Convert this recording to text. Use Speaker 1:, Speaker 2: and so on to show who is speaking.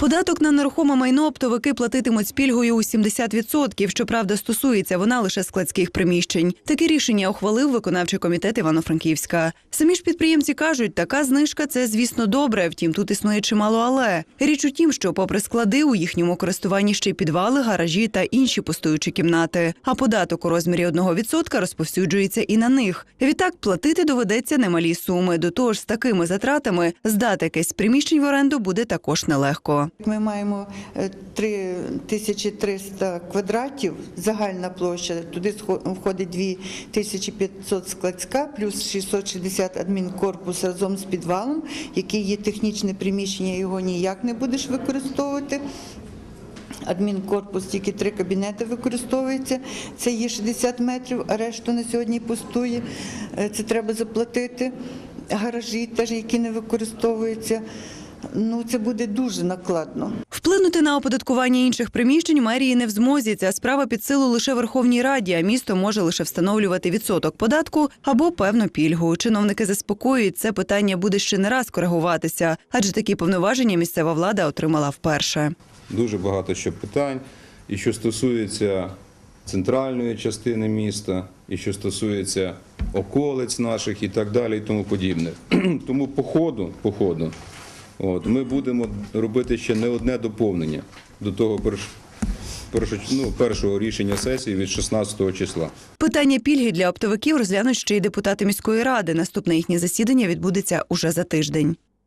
Speaker 1: Податок на нерухоме майно оптовики платитимуть з пільгою у 70%. Щоправда, стосується вона лише складських приміщень. Таке рішення ухвалив виконавчий комітет Івано-Франківська. Самі ж підприємці кажуть, така знижка це звісно добре. Втім, тут існує чимало але річ у тім, що попри склади у їхньому користуванні ще й підвали, гаражі та інші пустуючі кімнати. А податок у розмірі 1% розповсюджується і на них. Відтак платити доведеться немалі суми. До того ж, з такими затратами здати якесь приміщень в оренду буде також нелегко.
Speaker 2: Ми маємо е, 3300 квадратів, загальна площа, туди входить 2500 складська, плюс 660 адмінкорпус разом з підвалом, який є технічне приміщення, його ніяк не будеш використовувати. Адмінкорпус тільки три кабінети використовується. Це є 60 метрів, а решту на сьогодні пустує. Е, Це треба заплатити. Гаражі теж, які не використовуються. Ну, це буде дуже накладно.
Speaker 1: Вплинути на оподаткування інших приміщень мерії не в змозі. Ця справа під силу лише Верховній Раді, а місто може лише встановлювати відсоток податку або певну пільгу. Чиновники заспокоюють, це питання буде ще не раз коригуватися, адже такі повноваження місцева влада отримала вперше.
Speaker 3: Дуже багато ще питань, і що стосується центральної частини міста, і що стосується околиць наших і так далі, і тому подібне. Тому по ходу, по ходу от, ми будемо робити ще не одне доповнення до того перш, першо- ну, першого рішення сесії від 16 числа.
Speaker 1: Питання пільги для оптовиків розглянуть ще й депутати міської ради. Наступне їхнє засідання відбудеться уже за тиждень.